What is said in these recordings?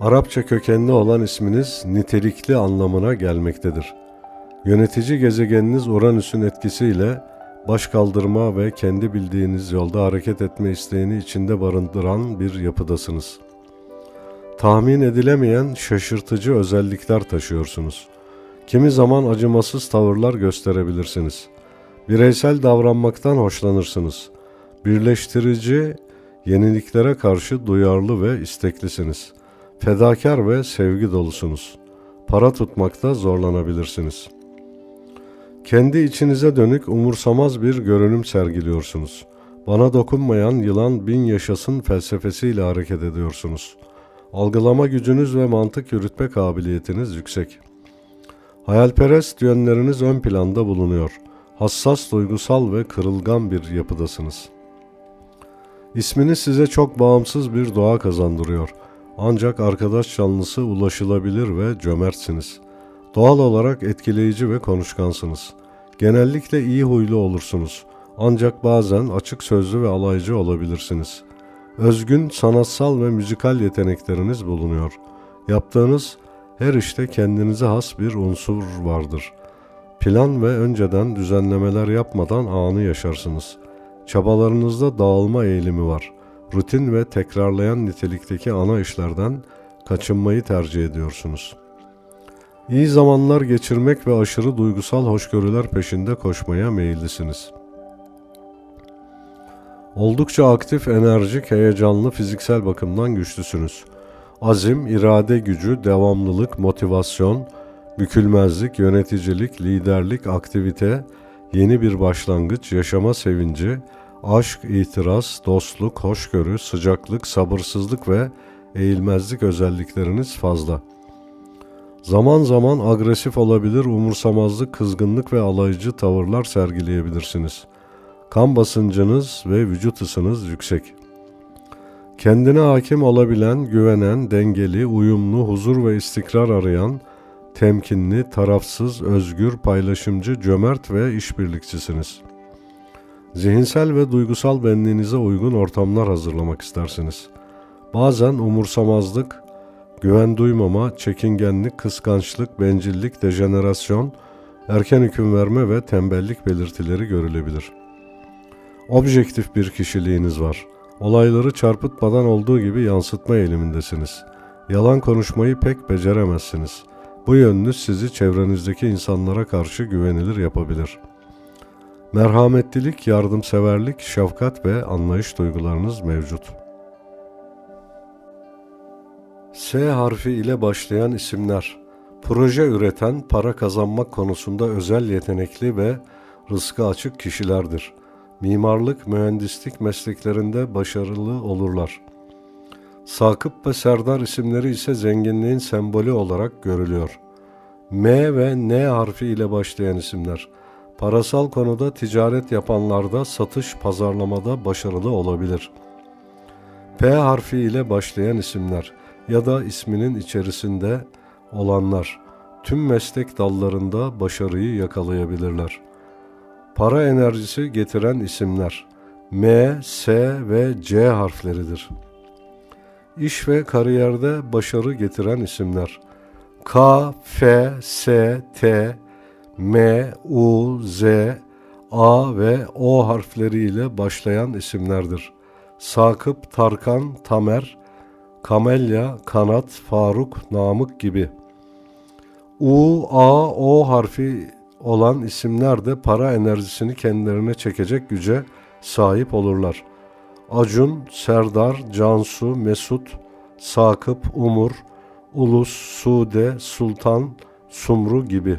Arapça kökenli olan isminiz nitelikli anlamına gelmektedir. Yönetici gezegeniniz Uranüs'ün etkisiyle baş kaldırma ve kendi bildiğiniz yolda hareket etme isteğini içinde barındıran bir yapıdasınız. Tahmin edilemeyen şaşırtıcı özellikler taşıyorsunuz. Kimi zaman acımasız tavırlar gösterebilirsiniz. Bireysel davranmaktan hoşlanırsınız. Birleştirici, yeniliklere karşı duyarlı ve isteklisiniz. Fedakar ve sevgi dolusunuz. Para tutmakta zorlanabilirsiniz. Kendi içinize dönük umursamaz bir görünüm sergiliyorsunuz. Bana dokunmayan yılan bin yaşasın felsefesiyle hareket ediyorsunuz. Algılama gücünüz ve mantık yürütme kabiliyetiniz yüksek. Hayalperest yönleriniz ön planda bulunuyor. Hassas, duygusal ve kırılgan bir yapıdasınız. İsminiz size çok bağımsız bir doğa kazandırıyor. Ancak arkadaş canlısı ulaşılabilir ve cömertsiniz. Doğal olarak etkileyici ve konuşkansınız. Genellikle iyi huylu olursunuz. Ancak bazen açık sözlü ve alaycı olabilirsiniz. Özgün, sanatsal ve müzikal yetenekleriniz bulunuyor. Yaptığınız her işte kendinize has bir unsur vardır. Plan ve önceden düzenlemeler yapmadan anı yaşarsınız. Çabalarınızda dağılma eğilimi var. Rutin ve tekrarlayan nitelikteki ana işlerden kaçınmayı tercih ediyorsunuz. İyi zamanlar geçirmek ve aşırı duygusal hoşgörüler peşinde koşmaya meyillisiniz. Oldukça aktif, enerjik, heyecanlı, fiziksel bakımdan güçlüsünüz. Azim, irade gücü, devamlılık, motivasyon, bükülmezlik, yöneticilik, liderlik, aktivite, yeni bir başlangıç, yaşama sevinci, aşk, itiraz, dostluk, hoşgörü, sıcaklık, sabırsızlık ve eğilmezlik özellikleriniz fazla. Zaman zaman agresif olabilir, umursamazlık, kızgınlık ve alaycı tavırlar sergileyebilirsiniz. Kan basıncınız ve vücut ısınız yüksek. Kendine hakim olabilen, güvenen, dengeli, uyumlu, huzur ve istikrar arayan, temkinli, tarafsız, özgür, paylaşımcı, cömert ve işbirlikçisiniz. Zihinsel ve duygusal benliğinize uygun ortamlar hazırlamak istersiniz. Bazen umursamazlık, güven duymama, çekingenlik, kıskançlık, bencillik, dejenerasyon, erken hüküm verme ve tembellik belirtileri görülebilir. Objektif bir kişiliğiniz var. Olayları çarpıtmadan olduğu gibi yansıtma eğilimindesiniz. Yalan konuşmayı pek beceremezsiniz. Bu yönünüz sizi çevrenizdeki insanlara karşı güvenilir yapabilir. Merhametlilik, yardımseverlik, şefkat ve anlayış duygularınız mevcut. S harfi ile başlayan isimler. Proje üreten, para kazanmak konusunda özel yetenekli ve rızkı açık kişilerdir. Mimarlık, mühendislik mesleklerinde başarılı olurlar. Sakıp ve Serdar isimleri ise zenginliğin sembolü olarak görülüyor. M ve N harfi ile başlayan isimler. Parasal konuda ticaret yapanlarda satış pazarlamada başarılı olabilir. P harfi ile başlayan isimler ya da isminin içerisinde olanlar tüm meslek dallarında başarıyı yakalayabilirler. Para enerjisi getiren isimler M, S ve C harfleridir. İş ve kariyerde başarı getiren isimler K, F, S, T, M, U, Z, A ve O harfleriyle başlayan isimlerdir. Sakıp, Tarkan, Tamer, Kamelya, Kanat, Faruk, Namık gibi. U, A, O harfi olan isimler de para enerjisini kendilerine çekecek güce sahip olurlar. Acun, Serdar, Cansu, Mesut, Sakıp, Umur, Ulus, Sude, Sultan, Sumru gibi.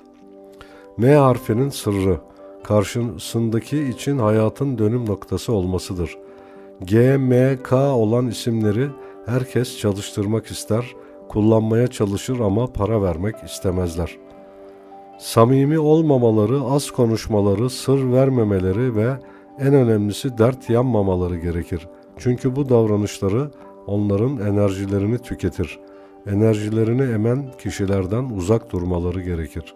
M harfinin sırrı karşısındaki için hayatın dönüm noktası olmasıdır. G, M, K olan isimleri herkes çalıştırmak ister, kullanmaya çalışır ama para vermek istemezler. Samimi olmamaları, az konuşmaları, sır vermemeleri ve en önemlisi dert yanmamaları gerekir. Çünkü bu davranışları onların enerjilerini tüketir. Enerjilerini emen kişilerden uzak durmaları gerekir.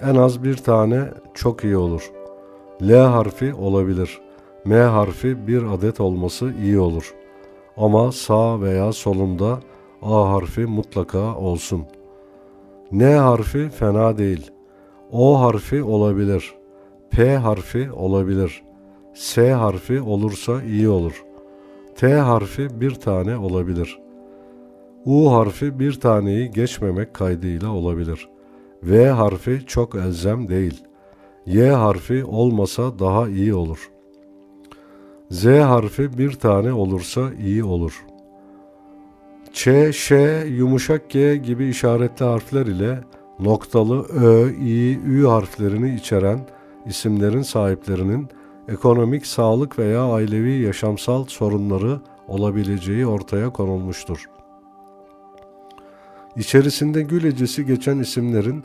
en az bir tane çok iyi olur. L harfi olabilir. M harfi bir adet olması iyi olur. Ama sağ veya solunda A harfi mutlaka olsun. N harfi fena değil. O harfi olabilir. P harfi olabilir. S harfi olursa iyi olur. T harfi bir tane olabilir. U harfi bir taneyi geçmemek kaydıyla olabilir. V harfi çok elzem değil. Y harfi olmasa daha iyi olur. Z harfi bir tane olursa iyi olur. Ç, Ş, yumuşak G gibi işaretli harfler ile noktalı Ö, İ, Ü harflerini içeren isimlerin sahiplerinin ekonomik, sağlık veya ailevi yaşamsal sorunları olabileceği ortaya konulmuştur. İçerisinde gül geçen isimlerin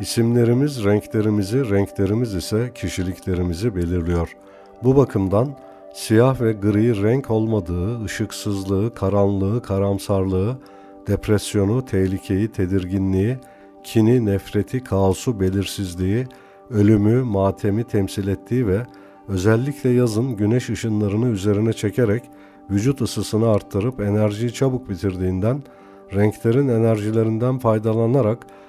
isimlerimiz renklerimizi, renklerimiz ise kişiliklerimizi belirliyor. Bu bakımdan siyah ve gri renk olmadığı, ışıksızlığı, karanlığı, karamsarlığı, depresyonu, tehlikeyi, tedirginliği, kini, nefreti, kaosu, belirsizliği, ölümü, matemi temsil ettiği ve özellikle yazın güneş ışınlarını üzerine çekerek vücut ısısını arttırıp enerjiyi çabuk bitirdiğinden renklerin enerjilerinden faydalanarak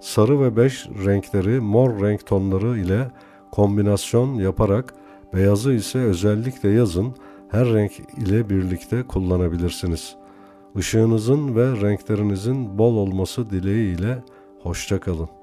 sarı ve beş renkleri mor renk tonları ile kombinasyon yaparak beyazı ise özellikle yazın her renk ile birlikte kullanabilirsiniz. Işığınızın ve renklerinizin bol olması dileğiyle hoşçakalın.